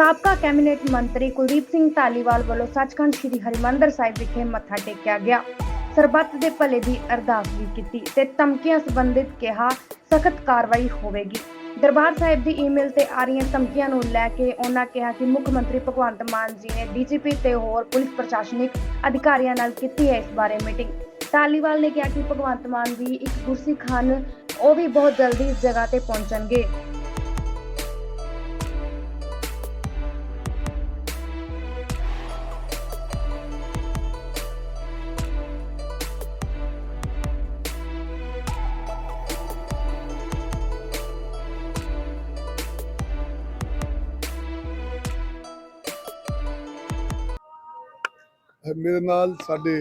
ਸਾਬਕਾ ਕੈਬਨਿਟ ਮੰਤਰੀ ਕੁਲਦੀਪ ਸਿੰਘ ਧਾਲੀਵਾਲ ਵੱਲੋਂ ਸੱਚਖੰਡ ਸ੍ਰੀ ਹਰਿਮੰਦਰ ਸਾਹਿਬ ਵਿਖੇ ਮੱਥਾ ਟੇਕਿਆ ਗਿਆ। ਸਰਬੱਤ ਦੇ ਭਲੇ ਦੀ ਅਰਦਾਸ ਵੀ ਕੀਤੀ ਤੇ ਧਮਕੀਆਂ ਸੰਬੰਧਿਤ ਕਿਹਾ, ਸਖਤ ਕਾਰਵਾਈ ਹੋਵੇਗੀ। ਦਰਬਾਰ ਸਾਹਿਬ ਦੀ ਈਮੇਲ ਤੇ ਆ ਰਹੀਆਂ ਧਮਕੀਆਂ ਨੂੰ ਲੈ ਕੇ ਉਹਨਾਂ ਕਿਹਾ ਕਿ ਮੁੱਖ ਮੰਤਰੀ ਭਗਵੰਤ ਮਾਨ ਜੀ ਨੇ ਡੀਜੀਪੀ ਤੇ ਹੋਰ ਪੁਲਿਸ ਪ੍ਰਸ਼ਾਸਨਿਕ ਅਧਿਕਾਰੀਆਂ ਨਾਲ ਕੀਤੀ ਹੈ ਇਸ ਬਾਰੇ ਮੀਟਿੰਗ। ਧਾਲੀਵਾਲ ਨੇ ਕਿਹਾ ਕਿ ਭਗਵੰਤ ਮਾਨ ਵੀ ਇੱਕ ਗੁਰਸਿੱਖ ਹਨ, ਉਹ ਵੀ ਬਹੁਤ ਜਲਦੀ ਇਸ ਜਗ੍ਹਾ ਤੇ ਪਹੁੰਚਣਗੇ। ਮੇਰੇ ਨਾਲ ਸਾਡੇ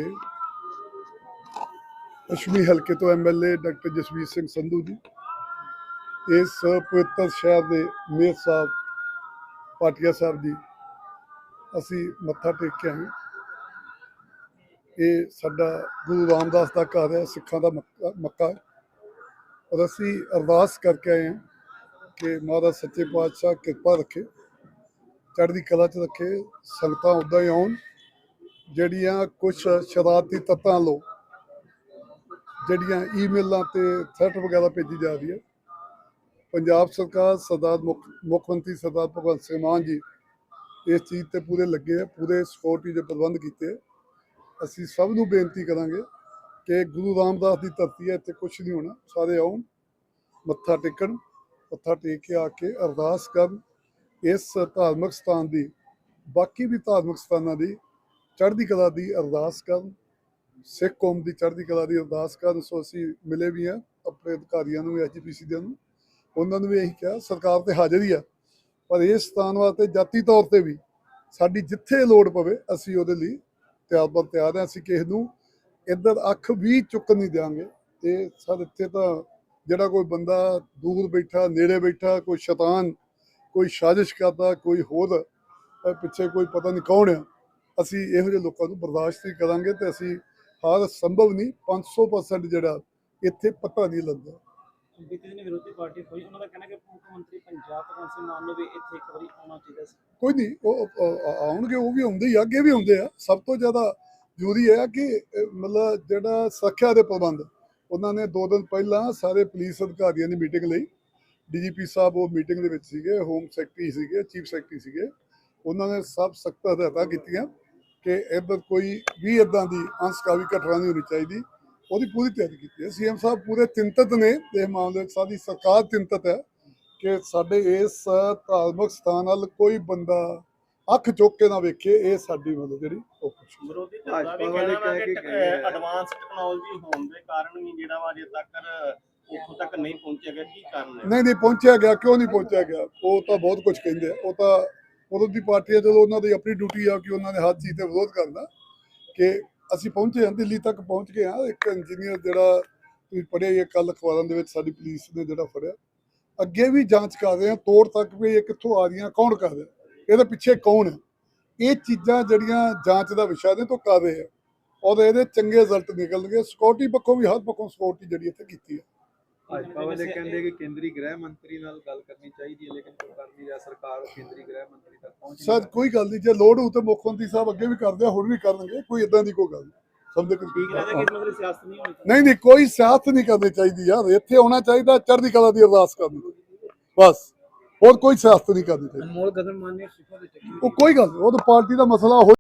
ਪੱਛਮੀ ਹਲਕੇ ਤੋਂ ਐਮਐਲਏ ਡਾਕਟਰ ਜਸਵੀਰ ਸਿੰਘ ਸੰਧੂ ਜੀ ਇਸ ਪਵਿੱਤਰ ਸ਼ਹਿਰ ਦੇ ਮੇਅਰ ਸਾਹਿਬ ਪਾਟਿਆ ਸਾਹਿਬ ਜੀ, ਅਸੀਂ ਮੱਥਾ ਟੇਕ ਕੇ ਆਏ ਇਹ ਸਾਡਾ ਗੁਰੂ ਰਾਮਦਾਸ ਦਾ ਘਰ ਹੈ, ਸਿੱਖਾਂ ਦਾ ਮੱਕਾ ਮੱਕਾ ਔਰ ਅਸੀਂ ਅਰਦਾਸ ਕਰਕੇ ਆਏ ਹਾਂ ਕਿ ਮਹਾਰਾਜ ਸੱਚੇ ਪਾਤਸ਼ਾਹ ਕਿਰਪਾ ਰੱਖੇ, ਚੜ੍ਹਦੀ ਕਲਾ 'ਚ ਰੱਖੇ, ਸੰਗਤਾਂ ਉੱਦਾਂ ਹੀ ਆਉਣ। ਜਿਹੜੀਆਂ ਕੁਝ ਸ਼ਰਾਰਤੀ ਤੱਤਾਂ ਲੋ, ਜਿਹੜੀਆਂ ਈਮੇਲਾਂ ਤੇ ਥ੍ਰੈਟ ਵਗੈਰਾ ਭੇਜੀ ਜਾ ਰਹੀ ਹੈ। ਪੰਜਾਬ ਸਰਕਾਰ ਸਰਦਾਰ ਮੁੱਖ ਮੁੱਖ ਮੰਤਰੀ ਸਰਦਾਰ ਭਗਵੰਤ ਸਿੰਘ ਮਾਨ ਜੀ ਇਸ ਚੀਜ਼ ਤੇ ਪੂਰੇ ਲੱਗੇ ਆ ਪੂਰੇ ਸਿਕਿਉਰਿਟੀ ਦੇ ਪ੍ਰਬੰਧ ਕੀਤੇ ਅਸੀਂ ਸਭ ਨੂੰ ਬੇਨਤੀ ਕਰਾਂਗੇ ਕਿ ਗੁਰੂ ਰਾਮਦਾਸ ਦੀ ਧਰਤੀ ਹੈ, ਇੱਥੇ ਕੁਝ ਨਹੀਂ ਹੋਣਾ, ਸਾਰੇ ਆਉਣ, ਮੱਥਾ ਟੇਕਣ, ਮੱਥਾ ਟੇਕ ਕੇ ਆ ਕੇ ਅਰਦਾਸ ਕਰਨ, ਇਸ ਧਾਰਮਿਕ ਸਥਾਨ ਦੀ, ਬਾਕੀ ਵੀ ਧਾਰਮਿਕ ਸਥਾਨਾਂ ਦੀ ਚੜ੍ਹਦੀ ਕਲਾ ਦੀ ਅਰਦਾਸ ਕਰਨ, ਸਿੱਖ ਕੌਮ ਦੀ ਚੜ੍ਹਦੀ ਕਲਾ ਦੀ ਅਰਦਾਸ ਕਰਨ, ਸੋ ਅਸੀਂ ਮਿਲੇ ਵੀ ਆ ਆਪਣੇ ਅਧਿਕਾਰੀਆਂ ਨੂੰ ਐਚਪੀਸੀ ਦੇ ਨੂੰ। ਉਹਨਾਂ ਨੂੰ ਵੀ ਇਹੀ ਕਿਹਾ, ਸਰਕਾਰ ਤੇ ਹਾਜ਼ਰ ਹੀ ਆ, ਪਰ ਇਸ ਸਥਾਨ ਵਾਸਤੇ ਜਾਤੀ ਤੌਰ ਤੇ ਵੀ ਸਾਡੀ ਜਿੱਥੇ ਲੋੜ ਪਵੇ, ਅਸੀਂ ਉਹਦੇ ਲਈ ਤਿਆਰ ਬਰ ਤਿਆਰ ਹਾਂ। ਅਸੀਂ ਕਿਸੇ ਨੂੰ ਇੱਧਰ ਅੱਖ ਵੀ ਚੁੱਕ ਨਹੀਂ ਦਿਆਂਗੇ। ਇਹ ਸਰ, ਇੱਥੇ ਤਾਂ ਜਿਹੜਾ ਕੋਈ ਬੰਦਾ ਦੂਰ ਬੈਠਾ, ਨੇੜੇ ਬੈਠਾ, ਕੋਈ ਸ਼ੈਤਾਨ, ਕੋਈ ਸਾਜ਼ਿਸ਼ ਕਰਦਾ, ਕੋਈ ਹੋਰ ਪਿੱਛੇ ਕੋਈ ਪਤਾ ਨਹੀਂ ਕੌਣ ਆ ਅਸੀਂ ਇਹੋ ਜਿਹੇ ਲੋਕਾਂ ਨੂੰ ਬਰਦਾਸ਼ਤ ਨਹੀਂ ਕਰਾਂਗੇ ਤੇ ਅਸੀਂ ਹਰ ਸੰਭਵ ਨਹੀਂ 500% ਜਿਹੜਾ ਇੱਥੇ ਪਤਾ ਨਹੀਂ ਲੱਗਦਾ। ਬੀਤੇ ਦਿਨ ਵਿਰੋਧੀ ਪਾਰਟੀ ਹੋਈ ਉਹਨਾਂ ਦਾ ਕਹਿਣਾ ਕਿ ਮੁੱਖ ਮੰਤਰੀ ਪੰਜਾਬ ਭਗਵੰਤ ਸਿੰਘ ਮਾਨ ਨੂੰ ਵੀ ਇੱਥੇ ਇੱਕ ਵਾਰੀ ਆਉਣਾ ਚਾਹੀਦਾ ਸੀ। ਕੋਈ ਨਹੀਂ ਉਹ ਆਉਣਗੇ ਉਹ ਵੀ ਆਉਂਦੇ ਹੀ ਆ, ਅੱਗੇ ਵੀ ਆਉਂਦੇ ਆ। ਸਭ ਤੋਂ ਜ਼ਿਆਦਾ ਜ਼ਰੂਰੀ ਆ ਕਿ ਮਤਲਬ ਜਿਹੜਾ ਸੁਰੱਖਿਆ ਦੇ ਪ੍ਰਬੰਧ ਉਹਨਾਂ ਨੇ ਦੋ ਦਿਨ ਪਹਿਲਾਂ ਸਾਰੇ ਪੁਲਿਸ ਅਧਿਕਾਰੀਆਂ ਦੀ ਮੀਟਿੰਗ ਲਈ। ਡੀਜੀਪੀ ਸਾਹਿਬ ਉਹ ਮੀਟਿੰਗ ਦੇ ਵਿੱਚ ਸੀਗੇ ਹੋਮ ਸੈਕਟਰੀ ਸੀਗੇ ਚੀਫ ਸੈਕਟਰੀ ਸੀਗੇ। ਉਹਨਾਂ ਨੇ ਸਭ ਸਖਤ ਹਦਾਇਤਾਂ ਕੀਤੀਆਂ। ਕਿ ਇੱਧਰ ਕੋਈ ਵੀ ਇਦਾਂ ਦੀ ਅੰਸਕਾਵੀ ਘਟਨਾ ਨਹੀਂ ਹੋਣੀ ਚਾਹੀਦੀ। ਉਹਦੀ ਪੂਰੀ ਤਿਆਰੀ ਕੀਤੀ ਹੈ। ਸੀਐਮ ਸਾਹਿਬ ਪੂਰੇ ਚਿੰਤਤ ਨੇ ਇਸ ਮਾਮਲੇ 'ਚ ਸਾਡੀ ਸਰਕਾਰ ਚਿੰਤਤ ਹੈ ਕਿ ਸਾਡੇ ਇਸ ਧਾਰਮਿਕ ਸਥਾਨ ਵੱਲ ਕੋਈ ਬੰਦਾ ਅੱਖ ਚੁੱਕ ਕੇ ਨਾ ਵੇਖੇ। ਇਹ ਸਾਡੀ ਮਤਲਬ ਜਿਹੜੀ ਉਹ ਕੁਛ ਵਿਰੋਧੀ ਧਿਰ ਦਾ ਵੀ ਭਾਜਪਾ ਵਾਲੇ ਕਹਿਣਾ ਵਾ ਕਹਿ ਕਿ। ਐਡਵਾਂਸ ਟੈਕਨੋਲੋਜੀ ਹੋਣ ਦੇ ਕਾਰਨ ਵੀ ਜਿਹੜਾ ਵਾ ਅਜੇ ਤੱਕ ਉੱਥੋਂ ਤੱਕ ਨਹੀਂ ਪਹੁੰਚਿਆ ਗਿਆ। ਕੀ ਕਾਰਨ ਹੈ? ਨਹੀਂ ਨਹੀਂ ਪਹੁੰਚਿਆ ਗਿਆ। ਕਿਉਂ ਨਹੀਂ ਪਹੁੰਚਿਆ ਗਿਆ? ਉਹ ਤਾਂ ਬਹੁਤ ਕੁਝ ਕਹਿੰਦੇ ਆ। ਉਹ ਤਾਂ ਵਿਰੋਧੀ ਪਾਰਟੀ ਹੈ ਚਲੋ ਉਹਨਾਂ ਦੀ ਆਪਣੀ ਡਿਊਟੀ ਆ ਕਿ ਉਹਨਾਂ ਨੇ ਹਰ ਚੀਜ਼ ਤੇ ਵਿਰੋਧ ਕਰਨਾ, ਕਿ ਅਸੀਂ ਪਹੁੰਚੇ ਹਾਂ, ਦਿੱਲੀ ਤੱਕ ਪਹੁੰਚ ਗਏ ਹਾਂ। ਇੱਕ ਇੰਜੀਨੀਅਰ ਜਿਹੜਾ ਤੁਸੀਂ ਪੜ੍ਹਿਆ ਹੀ ਕੱਲ ਅਖਬਾਰਾਂ ਦੇ ਵਿੱਚ ਸਾਡੀ ਪੁਲਿਸ ਨੇ ਜਿਹੜਾ ਫੜਿਆ। ਅੱਗੇ ਵੀ ਜਾਂਚ ਕਰ ਰਹੇ ਹਾਂ, ਤੋੜ ਤੱਕ ਵੀ ਇਹ ਕਿੱਥੋਂ ਆ ਰਹੀਆਂ, ਕੌਣ ਕਰ ਰਿਹਾ? ਇਹਦੇ ਪਿੱਛੇ ਕੌਣ ਹੈ? ਇਹ ਚੀਜ਼ਾਂ ਜਿਹੜੀਆਂ ਜਾਂਚ ਦਾ ਵਿਸ਼ਾ ਨੇ ਤੋਂ ਕਰ ਰਹੇ। ਆ ਔਰ ਇਹਦੇ ਚੰਗੇ ਰਿਜ਼ਲਟ ਨਿਕਲਣਗੇ। ਸਿਕਿਉਰਿਟੀ ਪੱਖੋਂ ਵੀ ਹਰ ਪੱਖੋਂ ਸਿਕਿਉਰਿਟੀ ਜਿਹੜੀ ਇੱਥੇ ਕੀਤੀ ਹੈ। ਭਾਜਪਾ ਵਾਲੇ ਕਹਿੰਦੇ ਕਿ ਕੇਂਦਰੀ ਗ੍ਰਹਿ ਮੰਤਰੀ ਨਾਲ ਗੱਲ ਕਰਨੀ ਚਾਹੀਦੀ ਹੈ ਲੇਕਿਨ ਕੋਈ ਕਰ ਨਹੀਂ ਰਿਹਾ ਸਰਕਾਰ ਕੇਂਦਰੀ ਗ੍ਰਹਿ ਮੰਤਰੀ ਤੱਕ ਪਹੁੰਚ ਸਰ ਕੋਈ ਗੱਲ ਨਹੀਂ ਜੇ ਲੋੜ ਹੋਊ ਤੇ ਮੁੱਖ ਮੰਤਰੀ ਸਾਹਿਬ ਅੱਗੇ ਵੀ ਕਰਦੇ ਆ ਹੁਣ ਵੀ ਕਰਨਗੇ ਕੋਈ ਇਦਾਂ ਦੀ ਕੋਈ ਗੱਲ ਨਹੀਂ। ਸਮਝੇ ਕਿ ਠੀਕ ਲੱਗਦਾ ਕਿ ਇਸ ਮਤਲਬ ਸਿਆਸਤ ਨਹੀਂ ਹੋਣੀ ਚਾਹੀਦੀ? ਨਹੀਂ ਨਹੀਂ ਕੋਈ ਸਿਆਸਤ ਨਹੀਂ ਕਰਨੀ ਚਾਹੀਦੀ ਯਾਰ ਇੱਥੇ ਆਉਣਾ ਚਾਹੀਦਾ ਚੜ੍ਹਦੀ ਕਲਾ ਦੀ ਅਰਦਾਸ ਕਰਨੀ ਬਸ ਹੋਰ ਕੋਈ ਸਿਆਸਤ ਨਹੀਂ ਕਰਨੀ ਚਾਹੀਦੀ। ਅਨਮੋਲ ਗਗਨ ਮਾਨ ਨੇ ਸਿੱਖਾਂ ਦੇ ਚੱਕੀ ਉਹ ਕੋਈ ਗੱਲ ਨਹੀਂ ਉਹ ਤਾਂ ਪਾਰਟੀ ਦਾ ਮਸਲਾ ਹੋ